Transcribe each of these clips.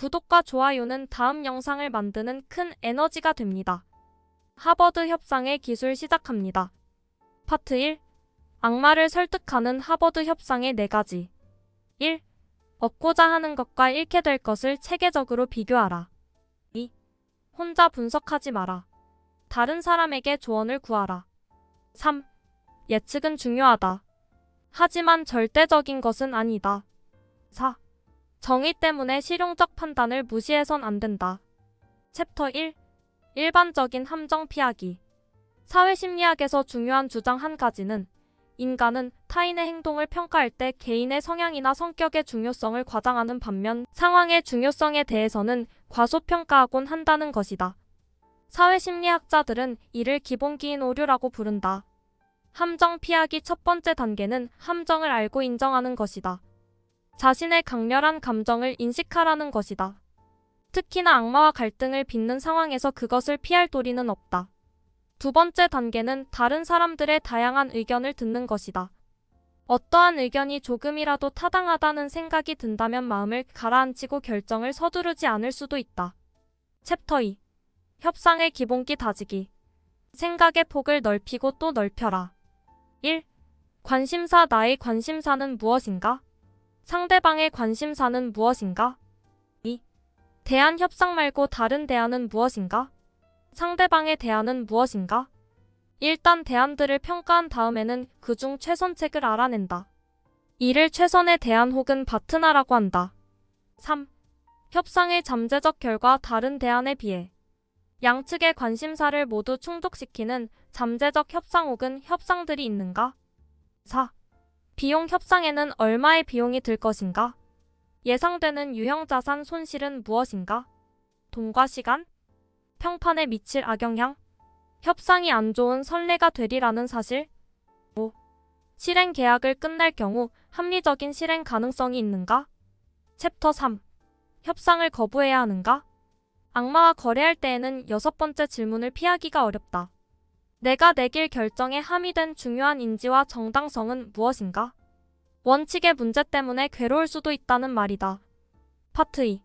구독과 좋아요는 다음 영상을 만드는 큰 에너지가 됩니다. 하버드 협상의 기술 시작합니다. 파트 1. 악마를 설득하는 하버드 협상의 4가지. 1. 얻고자 하는 것과 잃게 될 것을 체계적으로 비교하라. 2. 혼자 분석하지 마라. 다른 사람에게 조언을 구하라. 3. 예측은 중요하다. 하지만 절대적인 것은 아니다. 4. 정의 때문에 실용적 판단을 무시해선 안 된다. 챕터 1. 일반적인 함정 피하기. 사회심리학에서 중요한 주장 한 가지는 인간은 타인의 행동을 평가할 때 개인의 성향이나 성격의 중요성을 과장하는 반면 상황의 중요성에 대해서는 과소평가하곤 한다는 것이다. 사회심리학자들은 이를 기본기인 오류라고 부른다. 함정 피하기 첫 번째 단계는 함정을 알고 인정하는 것이다. 자신의 강렬한 감정을 인식하라는 것이다. 특히나 악마와 갈등을 빚는 상황에서 그것을 피할 도리는 없다. 두 번째 단계는 다른 사람들의 다양한 의견을 듣는 것이다. 어떠한 의견이 조금이라도 타당하다는 생각이 든다면 마음을 가라앉히고 결정을 서두르지 않을 수도 있다. 챕터 2. 협상의 기본기 다지기. 생각의 폭을 넓히고 또 넓혀라. 1. 관심사 나의 관심사는 무엇인가? 상대방의 관심사는 무엇인가? 2. 대안 협상 말고 다른 대안은 무엇인가? 상대방의 대안은 무엇인가? 일단 대안들을 평가한 다음에는 그중 최선책을 알아낸다. 이를 최선의 대안 혹은 파트너라고 한다. 3. 협상의 잠재적 결과 다른 대안에 비해 양측의 관심사를 모두 충족시키는 잠재적 협상 혹은 협상들이 있는가? 4. 비용 협상에는 얼마의 비용이 들 것인가? 예상되는 유형자산 손실은 무엇인가? 돈과 시간? 평판에 미칠 악영향? 협상이 안 좋은 선례가 되리라는 사실? 5. 실행 계약을 끝낼 경우 합리적인 실행 가능성이 있는가? 챕터 3. 협상을 거부해야 하는가? 악마와 거래할 때에는 여섯 번째 질문을 피하기가 어렵다. 내가 내길 결정에 함의된 중요한 인지와 정당성은 무엇인가? 원칙의 문제 때문에 괴로울 수도 있다는 말이다. 파트 2.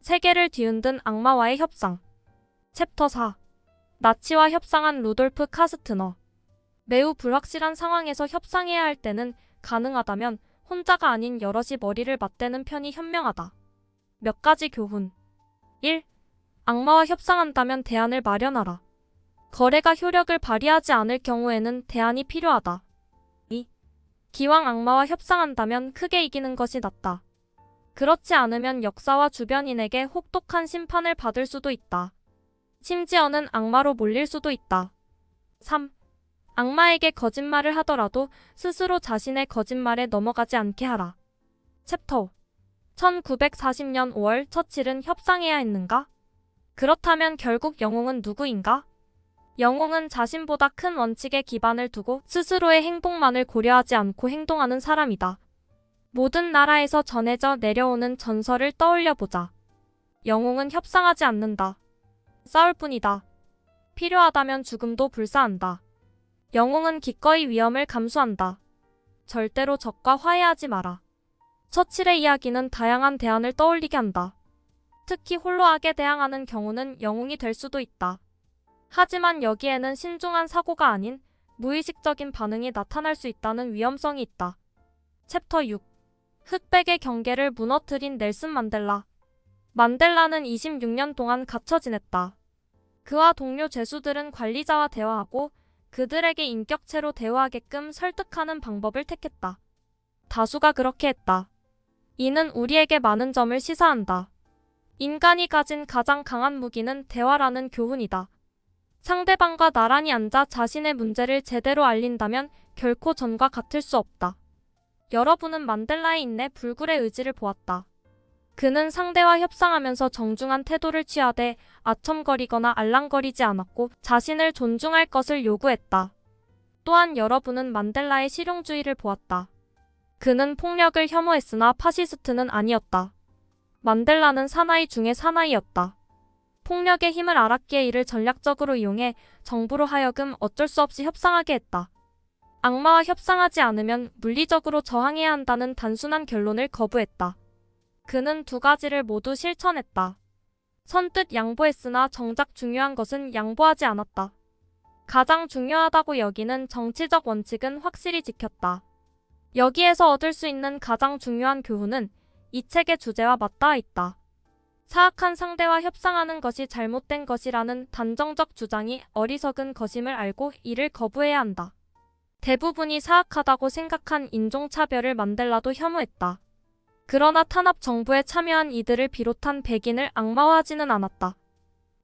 세계를 뒤흔든 악마와의 협상. 챕터 4. 나치와 협상한 루돌프 카스트너. 매우 불확실한 상황에서 협상해야 할 때는 가능하다면 혼자가 아닌 여럿이 머리를 맞대는 편이 현명하다. 몇 가지 교훈. 1. 악마와 협상한다면 대안을 마련하라. 거래가 효력을 발휘하지 않을 경우에는 대안이 필요하다. 2. 기왕 악마와 협상한다면 크게 이기는 것이 낫다. 그렇지 않으면 역사와 주변인에게 혹독한 심판을 받을 수도 있다. 심지어는 악마로 몰릴 수도 있다. 3. 악마에게 거짓말을 하더라도 스스로 자신의 거짓말에 넘어가지 않게 하라. 챕터 5. 1940년 5월 처칠은 협상해야 했는가? 그렇다면 결국 영웅은 누구인가? 영웅은 자신보다 큰 원칙에 기반을 두고 스스로의 행복만을 고려하지 않고 행동하는 사람이다. 모든 나라에서 전해져 내려오는 전설을 떠올려 보자. 영웅은 협상하지 않는다. 싸울 뿐이다. 필요하다면 죽음도 불사한다. 영웅은 기꺼이 위험을 감수한다. 절대로 적과 화해하지 마라. 처칠의 이야기는 다양한 대안을 떠올리게 한다. 특히 홀로 악에 대항하는 경우는 영웅이 될 수도 있다. 하지만 여기에는 신중한 사고가 아닌 무의식적인 반응이 나타날 수 있다는 위험성이 있다. 챕터 6. 흑백의 경계를 무너뜨린 넬슨 만델라. 만델라는 26년 동안 갇혀 지냈다. 그와 동료 죄수들은 관리자와 대화하고 그들에게 인격체로 대화하게끔 설득하는 방법을 택했다. 다수가 그렇게 했다. 이는 우리에게 많은 점을 시사한다. 인간이 가진 가장 강한 무기는 대화라는 교훈이다. 상대방과 나란히 앉아 자신의 문제를 제대로 알린다면 결코 전과 같을 수 없다. 여러분은 만델라의 인내 불굴의 의지를 보았다. 그는 상대와 협상하면서 정중한 태도를 취하되 아첨거리거나 알랑거리지 않았고 자신을 존중할 것을 요구했다. 또한 여러분은 만델라의 실용주의를 보았다. 그는 폭력을 혐오했으나 파시스트는 아니었다. 만델라는 사나이 중의 사나이였다. 폭력의 힘을 알았기에 이를 전략적으로 이용해 정부로 하여금 어쩔 수 없이 협상하게 했다. 악마와 협상하지 않으면 물리적으로 저항해야 한다는 단순한 결론을 거부했다. 그는 두 가지를 모두 실천했다. 선뜻 양보했으나 정작 중요한 것은 양보하지 않았다. 가장 중요하다고 여기는 정치적 원칙은 확실히 지켰다. 여기에서 얻을 수 있는 가장 중요한 교훈은 이 책의 주제와 맞닿아 있다. 사악한 상대와 협상하는 것이 잘못된 것이라는 단정적 주장이 어리석은 것임을 알고 이를 거부해야 한다. 대부분이 사악하다고 생각한 인종차별을 만델라도 혐오했다. 그러나 탄압 정부에 참여한 이들을 비롯한 백인을 악마화하지는 않았다.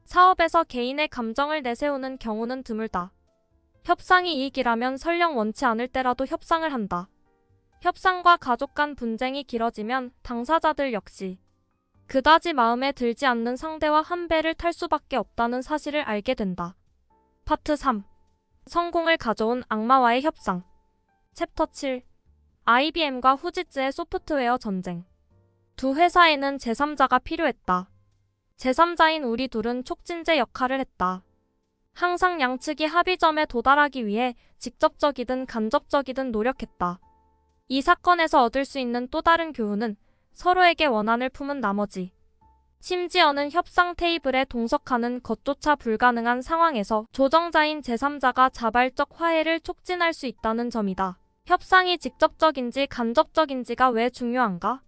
사업에서 개인의 감정을 내세우는 경우는 드물다. 협상이 이익이라면 설령 원치 않을 때라도 협상을 한다. 협상과 가족 간 분쟁이 길어지면 당사자들 역시 그다지 마음에 들지 않는 상대와 한 배를 탈 수밖에 없다는 사실을 알게 된다. 파트 3. 성공을 가져온 악마와의 협상. 챕터 7. IBM과 후지츠의 소프트웨어 전쟁. 두 회사에는 제3자가 필요했다. 제3자인 우리 둘은 촉진제 역할을 했다. 항상 양측이 합의점에 도달하기 위해 직접적이든 간접적이든 노력했다. 이 사건에서 얻을 수 있는 또 다른 교훈은 서로에게 원한을 품은 나머지 심지어는 협상 테이블에 동석하는 것조차 불가능한 상황에서 조정자인 제3자가 자발적 화해를 촉진할 수 있다는 점이다. 협상이 직접적인지 간접적인지가 왜 중요한가?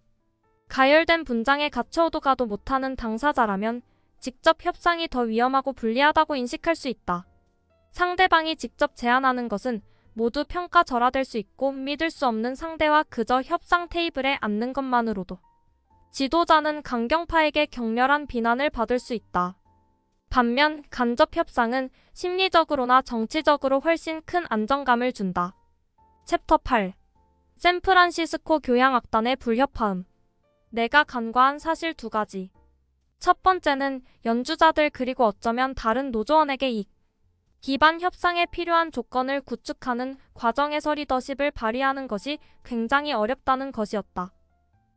가열된 분장에 갇혀도 가도 못하는 당사자라면 직접 협상이 더 위험하고 불리하다고 인식할 수 있다. 상대방이 직접 제안하는 것은 모두 평가절하될 수 있고 믿을 수 없는 상대와 그저 협상 테이블에 앉는 것만으로도 지도자는 강경파에게 격렬한 비난을 받을 수 있다. 반면 간접 협상은 심리적으로나 정치적으로 훨씬 큰 안정감을 준다. 챕터 8 샌프란시스코 교향악단의 불협화음 내가 간과한 사실 두 가지 첫 번째는 연주자들 그리고 어쩌면 다른 노조원에게 이익 기반 협상에 필요한 조건을 구축하는 과정에서 리더십을 발휘하는 것이 굉장히 어렵다는 것이었다.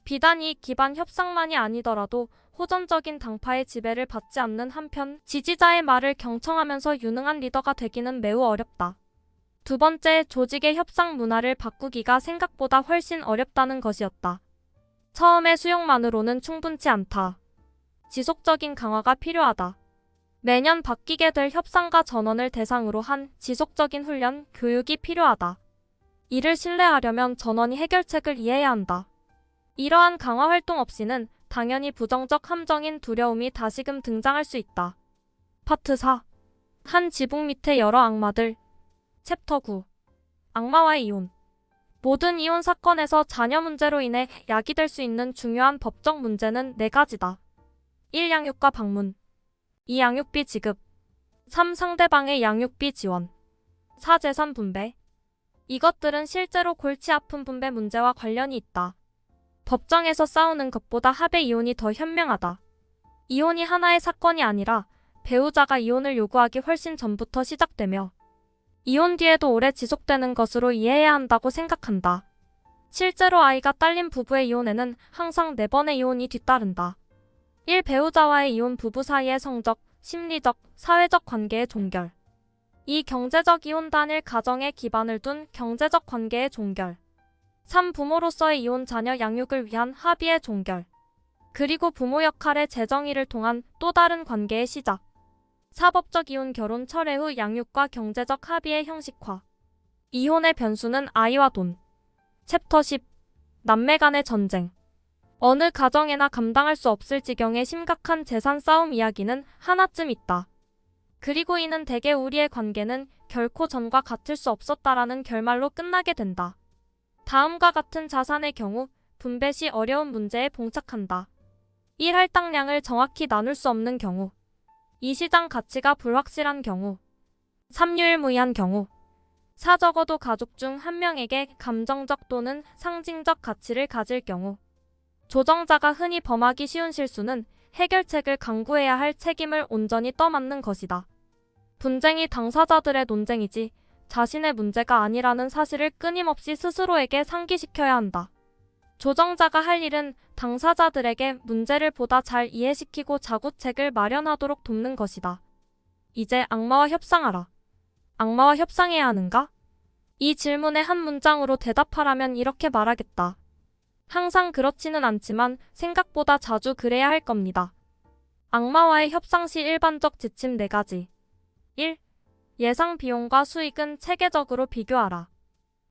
비단 이 기반 협상만이 아니더라도 호전적인 당파의 지배를 받지 않는 한편 지지자의 말을 경청하면서 유능한 리더가 되기는 매우 어렵다. 두 번째, 조직의 협상 문화를 바꾸기가 생각보다 훨씬 어렵다는 것이었다. 처음의 수용만으로는 충분치 않다. 지속적인 강화가 필요하다. 매년 바뀌게 될 협상가 전원을 대상으로 한 지속적인 훈련, 교육이 필요하다. 이를 신뢰하려면 전원이 해결책을 이해해야 한다. 이러한 강화 활동 없이는 당연히 부정적 함정인 두려움이 다시금 등장할 수 있다. 파트 4. 한 지붕 밑에 여러 악마들. 챕터 9. 악마와의 이혼. 모든 이혼 사건에서 자녀 문제로 인해 야기될 수 있는 중요한 법적 문제는 네 가지다. 1. 양육과 방문. 2. 양육비 지급. 3. 상대방의 양육비 지원. 4. 재산 분배. 이것들은 실제로 골치 아픈 분배 문제와 관련이 있다. 법정에서 싸우는 것보다 합의 이혼이 더 현명하다. 이혼이 하나의 사건이 아니라 배우자가 이혼을 요구하기 훨씬 전부터 시작되며 이혼 뒤에도 오래 지속되는 것으로 이해해야 한다고 생각한다. 실제로 아이가 딸린 부부의 이혼에는 항상 네 번의 이혼이 뒤따른다. 1. 배우자와의 이혼 부부 사이의 성적, 심리적, 사회적 관계의 종결. 2. 경제적 이혼 단일 가정에 기반을 둔 경제적 관계의 종결. 3. 부모로서의 이혼 자녀 양육을 위한 합의의 종결. 그리고 부모 역할의 재정의를 통한 또 다른 관계의 시작. 사법적 이혼 결혼 철회 후 양육과 경제적 합의의 형식화. 이혼의 변수는 아이와 돈. 챕터 10. 남매 간의 전쟁. 어느 가정에나 감당할 수 없을 지경의 심각한 재산 싸움 이야기는 하나쯤 있다. 그리고 이는 대개 우리의 관계는 결코 전과 같을 수 없었다라는 결말로 끝나게 된다. 다음과 같은 자산의 경우 분배 시 어려운 문제에 봉착한다. 1. 할당량을 정확히 나눌 수 없는 경우 이 시장 가치가 불확실한 경우 3. 유일무이한 경우 4. 적어도 가족 중 한 명에게 감정적 또는 상징적 가치를 가질 경우 조정자가 흔히 범하기 쉬운 실수는 해결책을 강구해야 할 책임을 온전히 떠맡는 것이다. 분쟁이 당사자들의 논쟁이지 자신의 문제가 아니라는 사실을 끊임없이 스스로에게 상기시켜야 한다. 조정자가 할 일은 당사자들에게 문제를 보다 잘 이해시키고 자구책을 마련하도록 돕는 것이다. 이제 악마와 협상하라. 악마와 협상해야 하는가? 이 질문에 한 문장으로 대답하라면 이렇게 말하겠다. 항상 그렇지는 않지만 생각보다 자주 그래야 할 겁니다. 악마와의 협상 시 일반적 지침 4가지. 1. 예상 비용과 수익은 체계적으로 비교하라.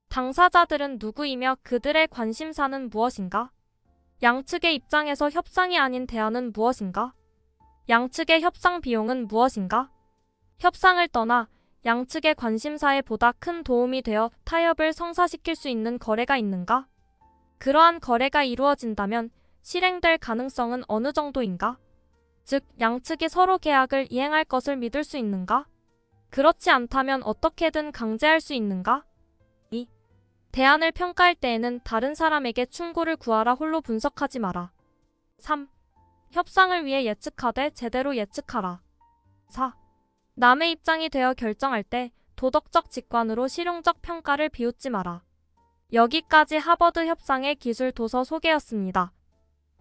당사자들은 누구이며 그들의 관심사는 무엇인가? 양측의 입장에서 협상이 아닌 대안은 무엇인가? 양측의 협상 비용은 무엇인가? 협상을 떠나 양측의 관심사에 보다 큰 도움이 되어 타협을 성사시킬 수 있는 거래가 있는가? 그러한 거래가 이루어진다면 실행될 가능성은 어느 정도인가? 즉, 양측이 서로 계약을 이행할 것을 믿을 수 있는가? 그렇지 않다면 어떻게든 강제할 수 있는가? 2. 대안을 평가할 때에는 다른 사람에게 충고를 구하라 홀로 분석하지 마라. 3. 협상을 위해 예측하되 제대로 예측하라. 4. 남의 입장이 되어 결정할 때 도덕적 직관으로 실용적 평가를 비웃지 마라. 여기까지 하버드 협상의 기술 도서 소개였습니다.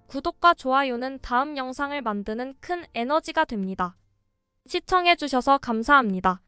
구독과 좋아요는 다음 영상을 만드는 큰 에너지가 됩니다. 시청해주셔서 감사합니다.